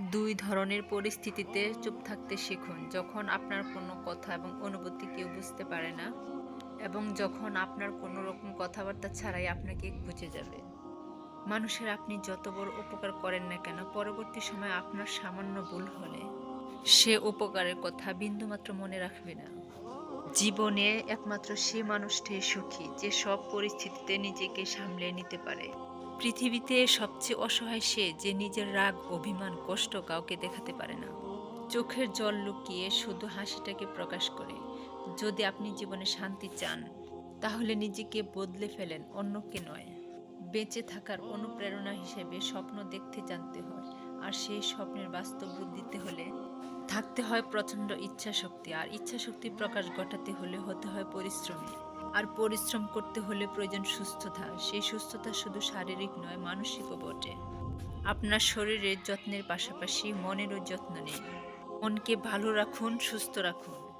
দুই ধরনের পরিস্থিতিতে চুপ থাকতে শিখুন, যখন আপনার কোনো কথা এবং অনুভূতি কেউ বুঝতে পারে না এবং যখন আপনার কোনো রকম কথাবার্তা ছাড়াই আপনাকে বুঝে যাবে। মানুষের আপনি যত বড় উপকার করেন না কেন, পরবর্তী সময় আপনার সামান্য ভুল হলে সে উপকারের কথা বিন্দুমাত্র মনে রাখবে না। জীবনে একমাত্র সে মানুষটাই সুখী, যে সব পরিস্থিতিতে নিজেকে সামলে নিতে পারে। পৃথিবীতে সবচেয়ে অসহায় সে যে নিজের রাগ, অভিমান, কষ্ট কাউকে দেখাতে পারে না। চোখের জল লুকিয়ে শুধু হাসিটাকে প্রকাশ করে। যদি আপনি জীবনে শান্তি চান, তাহলে নিজেকে বদলে ফেলেন, অন্যকে নয়। বেঁচে থাকার অনুপ্রেরণা হিসেবে স্বপ্ন দেখতে জানতে হয়, আর সেই স্বপ্নের বাস্তব রূপ দিতে হলে থাকতে হয় প্রচণ্ড ইচ্ছা শক্তি আর ইচ্ছা শক্তি প্রকাশ ঘটাতে হলে হতে হয় পরিশ্রমী। আর পরিশ্রম করতে হলে প্রয়োজন সুস্থতা। সেই সুস্থতা শুধু শারীরিক নয়, মানসিকও বটে। আপনার শরীরের যত্নের পাশাপাশি মনেরও যত্ন নিন। মনকে ভালো রাখুন, সুস্থ রাখুন।